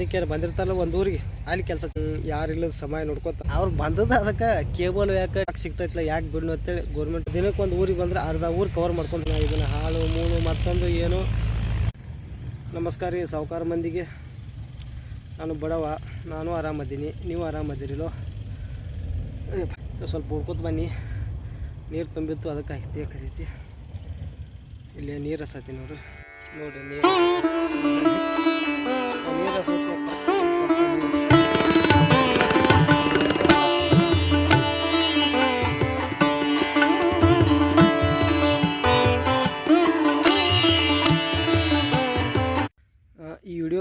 ಟೀಕೇರ್ ಬಂದಿರ್ತಾರಲ್ಲ ಒಂದು ಊರಿಗೆ, ಅಲ್ಲಿ ಕೆಲಸ ಯಾರಿಲ್ಲ ಸಮಯ ನೋಡ್ಕೊತ. ಅವ್ರು ಬಂದದ ಅದಕ್ಕೆ ಕೇಬಲ್ ಯಾಕೆ ಸಿಗ್ತೈತಿಲ್ಲ ಯಾಕೆ ಬಿಡ್ನು ಅಂತೇಳಿ ಗೌರ್ಮೆಂಟ್ ದಿನಕ್ಕೆ ಒಂದು ಊರಿಗೆ ಬಂದ್ರೆ ಅರ್ಧ ಊರು ಕವರ್ ಮಾಡ್ಕೊಂಡು ಇದನ್ನು ಹಾಳು, ಮೂಳು, ಮತ್ತೊಂದು ಏನು. ನಮಸ್ಕಾರ ರೀ ಸಾವುಕಾರ ಮಂದಿಗೆ. ನಾನು ಬಡವ, ನಾನು ಆರಾಮದ್ದೀನಿ, ನೀವು ಆರಾಮದಿರಿಲೋ? ಸ್ವಲ್ಪ ಹುಡ್ಕೊತ ಬನ್ನಿ. ನೀರು ತುಂಬಿತ್ತು, ಅದಕ್ಕೆ ಐತಿ ಕರೀತಿ. ಇಲ್ಲಿ ನೀರು ಹಸತಿ ನೋಡ್ರಿ. ನೋಡ್ರಿ ನೀರು.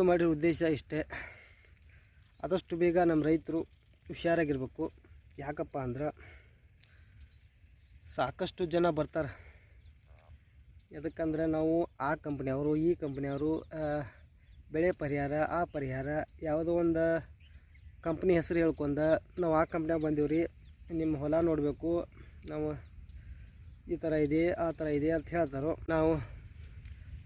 ಮಾಡಿರೋ ಉದ್ದೇಶ ಇಷ್ಟೇ. ಆದಷ್ಟು ಬೇಗ ನಮ್ಮ ರೈತರು ಹುಷಾರಾಗಿರ್ಬೇಕು. ಯಾಕಪ್ಪ ಅಂದ್ರೆ ಸಾಕಷ್ಟು ಜನ ಬರ್ತಾರೆ. ಎದಕ್ಕಂದ್ರೆ ನಾವು ಆ ಕಂಪ್ನಿಯವರು, ಈ ಕಂಪ್ನಿಯವರು ಬೆಳೆ ಪರಿಹಾರ, ಆ ಪರಿಹಾರ, ಯಾವುದೋ ಒಂದು ಕಂಪ್ನಿ ಹೆಸರು ಹೇಳ್ಕೊಂಡ ನಾವು ಆ ಕಂಪ್ನಿಯಾಗ ಬಂದೀವ್ರಿ, ನಿಮ್ಮ ಹೊಲ ನೋಡಬೇಕು, ನಾವು ಈ ಥರ ಇದೆ, ಆ ಥರ ಇದೆ ಅಂತ ಹೇಳ್ತಾರೋ. ನಾವು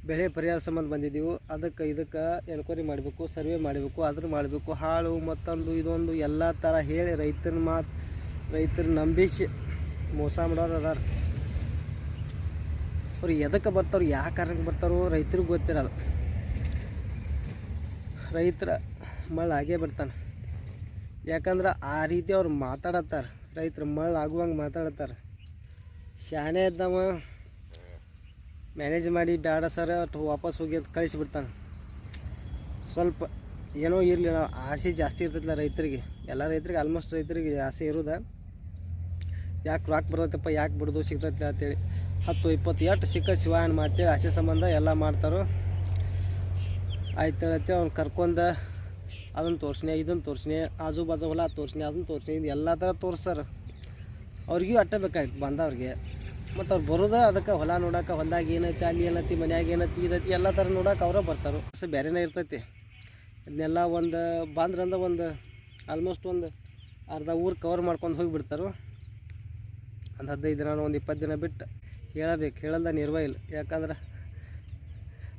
ಬೆಳೆ ಪರಿಹಾರ ಸಂಬಂಧ ಬಂದಿದ್ದೀವಿ. ಅದಕ್ಕೆ ಇದಕ್ಕೆ ಎನ್ಕ್ವೈರಿ ಮಾಡಬೇಕು ಸರ್ವೆ ಮಾಡಬೇಕು, ಅದ್ರ ಮಾಡಬೇಕು. ಹಾಳು, ಮತ್ತೊಂದು, ಇದೊಂದು, ಎಲ್ಲ ಥರ ಹೇಳಿ ರೈತನ ಮಾತು, ರೈತರ ನಂಬಿಸಿ ಮೋಸ ಮಾಡೋರು ಅದಾರ. ಅವ್ರು ಎದಕ್ಕೆ ಬರ್ತಾರೋ ಯಾವ ಕಾರಣಕ್ಕೆ ಬರ್ತಾರೋ ರೈತರಿಗೆ ಗೊತ್ತಿರಲ್ಲ. ರೈತರ ಮಳ್ಳ ಆಗೇ ಬರ್ತಾನೆ. ಯಾಕಂದ್ರೆ ಆ ರೀತಿ ಅವ್ರು ಮಾತಾಡತ್ತಾರೆ. ರೈತರು ಮಳ್ಳ ಆಗುವಂಗೆ ಮಾತಾಡತ್ತಾರೆ. ಶಾಣೆ ಇದ್ದವ ಮ್ಯಾನೇಜ್ ಮಾಡಿ ಬೇಡ ಸರ್ ಅಟ್ ವಾಪಸ್ ಹೋಗಿ ಅಂತ ಕಳಿಸಿಬಿಡ್ತಾನೆ. ಸ್ವಲ್ಪ ಏನೋ ಇರಲಿ ನಾವು ಆಸೆ ಜಾಸ್ತಿ ಇರ್ತೈತಿಲ್ಲ ರೈತರಿಗೆ. ಎಲ್ಲ ರೈತರಿಗೆ ಆಲ್ಮೋಸ್ಟ್ ರೈತರಿಗೆ ಆಸೆ ಇರೋದ. ಯಾಕೆ ರಾಕ್ ಬರ್ತೈತಪ್ಪ, ಯಾಕೆ ಬಿಡೋದು ಸಿಗ್ತೈತಿಲ್ಲ ಅಂತೇಳಿ. ಹತ್ತು, ಇಪ್ಪತ್ತು, ಎಷ್ಟು ಸಿಕ್ಕ ಶಿವಾಯನ್ ಮಾಡ್ತೇಳಿ ಆಸೆ ಸಂಬಂಧ ಎಲ್ಲ ಮಾಡ್ತಾರೋ. ಆಯ್ತು ಹೇಳತ್ತೆ ಅವ್ನು ಕರ್ಕೊಂಡ ಅದನ್ನು ತೋರಿಸ್ನೆ ಇದನ್ನು ತೋರಿಸ್ನೆ ಆಜು ಬಾಜು ಹೊಲ ತೋರಿಸ್ನೆ ಅದನ್ನು ತೋರಿಸ್ನೆ, ಇದು ಎಲ್ಲ ಥರ ತೋರಿಸ್ತಾರೆ. ಅವ್ರಿಗೂ ಅಟ್ಟ ಬೇಕಾಯ್ತು ಬಂದವ್ರಿಗೆ. ಮತ್ತು ಅವ್ರು ಬರೋದ ಅದಕ್ಕೆ ಹೊಲ ನೋಡಕ್ಕೆ ಹೊಲ್ದಾಗ ಏನೈತಿ, ಅಲ್ಲಿ ಏನೈತಿ, ಮನ್ಯಾಗ ಏನೈತಿ, ಇದೈತಿ, ಎಲ್ಲ ಥರ ನೋಡಕ್ಕೆ ಅವರೇ ಬರ್ತಾರೆ. ಸೊ ಬೇರೆನೇ ಇರ್ತೈತಿ. ಇದನ್ನೆಲ್ಲ ಒಂದು ಬಂದ್ರಂದ ಒಂದು ಆಲ್ಮೋಸ್ಟ್ ಒಂದು ಅರ್ಧ ಊರು ಕವರ್ ಮಾಡ್ಕೊಂಡು ಹೋಗಿಬಿಡ್ತಾರೆ ಒಂದು ಹದಿನೈದು ದಿನ, ಒಂದು ಇಪ್ಪತ್ತು ದಿನ ಬಿಟ್ಟು ಹೇಳಬೇಕು, ಹೇಳಲ್ದ ನಿರ್ವಹ ಇಲ್ಲ. ಯಾಕಂದ್ರೆ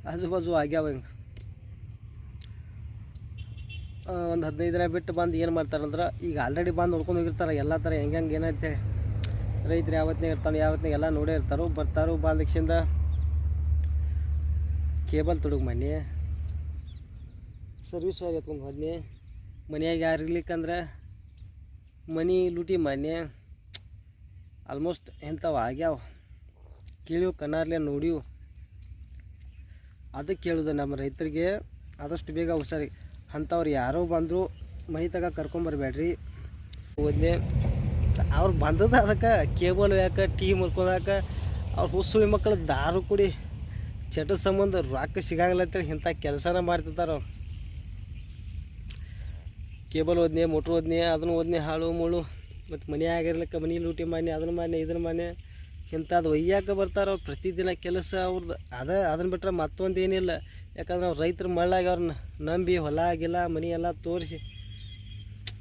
ಆಜು ಬಾಜು ಆಗ್ಯಾವ ಹಿಂಗೆ. ಒಂದು ಹದಿನೈದು ದಿನ ಬಿಟ್ಟು ಬಂದು ಏನು ಮಾಡ್ತಾರಂದ್ರೆ, ಈಗ ಆಲ್ರೆಡಿ ಬಂದು ನೋಡ್ಕೊಂಡು ಹೋಗಿರ್ತಾರೆ, ಎಲ್ಲ ಥರ ಹೆಂಗೆ ಹೆಂಗೆ ಏನೈತೆ. ರೈತರು ಯಾವತ್ತಿನಾಗ ಇರ್ತಾನೆ ಯಾವತ್ತಿನಾಗ ಎಲ್ಲ ನೋಡೇ ಇರ್ತಾರೋ, ಬರ್ತಾರೋ ಬಂದಕ್ಷಿಂದ ಕೇಬಲ್ ತುಡುಗ್ ಮನೆ ಸರ್ವಿಸ್ ವೈರ್ ಎತ್ಕೊಂಡು ಹೋದ್ನಿ. ಮನೆಯಾಗ ಯಾರು ಇರ್ಲಿಕ್ಕಂದ್ರೆ ಮನಿ ಲೂಟಿ ಮನೆ ಆಲ್ಮೋಸ್ಟ್ ಎಂಥವು ಆಗ್ಯಾವ. ಕೇಳಿವು ಕಣ್ಣಾರ್ಲೆ ನೋಡಿವು ಅದಕ್ಕೆ ಕೇಳೋದು ನಮ್ಮ ರೈತರಿಗೆ ಆದಷ್ಟು ಬೇಗ ಹುಷಾರಿ. ಅಂಥವ್ರು ಯಾರೋ ಬಂದರೂ ಮನೆ ತಗ ಕರ್ಕೊಂಬರ್ಬೇಡ್ರಿ ಹೋದ್ನೆ. ಅವ್ರು ಬಂದದ ಅದಕ್ಕೆ ಕೇಬಲ್ ಯಾಕೆ ಟೀ ಮುರ್ಕೊಂಡಾಕ ಅವ್ರು ಹುಸುಳಿ ಮಕ್ಕಳು ದಾರು ಕುಡಿ. ಚಟ ಸಂಬಂಧ ರೊಕ್ಕ ಸಿಗಂಗಿಲ್ಲ ಇಂಥ ಕೆಲಸನ ಮಾಡ್ತಿರ್ತಾರೆ ಅವ್ರು. ಕೇಬಲ್ ಓದ್ನೆ ಮೋಟ್ರ್ ಓದ್ನೆ, ಅದನ್ನು ಓದ್ನೆ ಹಾಳು ಮುಳು ಮತ್ತು ಮನೆ ಆಗಿರ್ಲಿಕ್ಕೆ ಮನೆ ಲೂಟಿ ಮಾಡಿ ಅದನ್ನು ಮಾಡಿ ಇದನ್ನು ಮಾಡಿ ಇಂಥದ್ದು ಒಯ್ಯಾಕೆ ಬರ್ತಾರೆ ಅವ್ರು ಪ್ರತಿದಿನ ಕೆಲಸ ಅವ್ರದ್ದು ಅದ ಅದನ್ನು ಬಿಟ್ಟರೆ ಮತ್ತೊಂದು ಏನಿಲ್ಲ. ಯಾಕಂದ್ರೆ ಅವ್ರು ರೈತರು ಮಳ್ಳಾಗಿ ಅವ್ರನ್ನ ನಂಬಿ ಹೊಲ ಆಗಿಲ್ಲ, ಮನೆ ಎಲ್ಲ ತೋರಿಸಿ.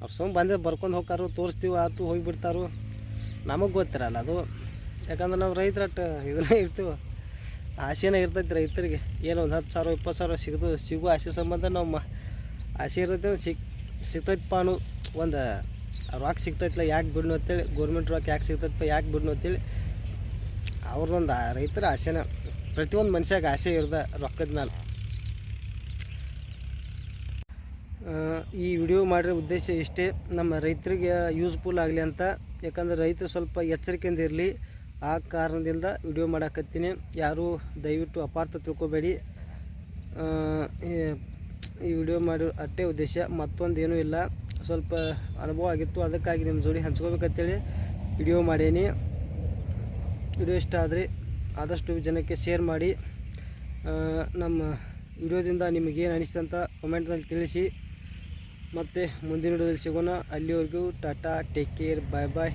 ಅವ್ರು ಸುಮ್ಮ ಬಂದಿದ್ದು ಬರ್ಕೊಂಡು ಹೋಗ್ತಾರೋ, ತೋರಿಸ್ತೀವಿ, ಆತು, ಹೋಗಿಬಿಡ್ತಾರು. ನಮಗೆ ಗೊತ್ತಿರಲ್ಲ ಅದು. ಯಾಕಂದ್ರೆ ನಾವು ರೈತರ ಇದನ್ನೇ ಇರ್ತೀವಿ. ಆಸೆನೇ ಇರ್ತೈತಿ ರೈತರಿಗೆ. ಏನು ಒಂದು ಹತ್ತು ಸಾವಿರ ಇಪ್ಪತ್ತು ಸಾವಿರ ಸಿಗೋದು, ಸಿಗೋ ಆಸೆ ಸಂಬಂಧ ನಾವು ಮ, ಆಸೆ ಇರ್ತೈತಿ ಸಿಕ್ ಸಿಗ್ತೈತಪ್ಪ ಅನ್ನೋ ಒಂದು ರಾಕ್ ಸಿಗ್ತೈತಿಲ್ಲ ಯಾಕೆ ಬಿಡ್ನು ಅಂತೇಳಿ ಗೌರ್ಮೆಂಟ್ ರಾಕ್ ಯಾಕೆ ಸಿಗ್ತೈತಪ್ಪ ಯಾಕೆ ಬಿಡ್ನು ಅಂತೇಳಿ. ಅವ್ರದ್ದೊಂದು ರೈತರ ಆಸೆನ. ಪ್ರತಿಯೊಂದು ಮನುಷ್ಯಾಗ ಆಸೆ ಇರ್ದ ರೊಕ್ಕದ ಮೇಲೆ ಆ, ಈ ವಿಡಿಯೋ ಮಾಡಿರೋ ಉದ್ದೇಶ ಇಷ್ಟೇ, ನಮ್ಮ ರೈತರಿಗೆ ಯೂಸ್ಫುಲ್ ಆಗಲಿ ಅಂತ. ಯಾಕಂದ್ರೆ ರೈತರು ಸ್ವಲ್ಪ ಎಚ್ಚರಿಕೆಯಿಂದ ಇರಲಿ. ಆ ಕಾರಣದಿಂದ ವಿಡಿಯೋ ಮಾಡಾಕತ್ತೀನಿ. ಯಾರೂ ದಯವಿಟ್ಟು ಅಪಾರ್ಥ ತಿಳ್ಕೊಬೇಡಿ. ಈ- ವಿಡಿಯೋ ಮಾಡಿರೋ ಅಷ್ಟೇ ಉದ್ದೇಶ, ಮತ್ತೊಂದು ಏನೂ ಇಲ್ಲ. ಸ್ವಲ್ಪ ಅನುಭವ ಆಗಿತ್ತು, ಅದಕ್ಕಾಗಿ ನಿಮ್ಮ ಜೋಡಿ ಹಂಚ್ಕೋಬೇಕಂತೇಳಿ ವಿಡಿಯೋ ಮಾಡೇನಿ. ವಿಡಿಯೋ ಇಷ್ಟ ಆದರೆ ಆದಷ್ಟು ಜನಕ್ಕೆ ಶೇರ್ ಮಾಡಿ. ನಮ್ಮ ವಿಡಿಯೋದಿಂದ ನಿಮಗೇನು ಅನಿಸ್ತಂತ ಕಮೆಂಟ್ನಲ್ಲಿ ತಿಳಿಸಿ. ಮತ್ತು ಮುಂದಿನ ವಿಡಿಯೋದಲ್ಲಿ ಸಿಗೋಣ. ಅಲ್ಲಿವರೆಗೂ tata take care bye bye.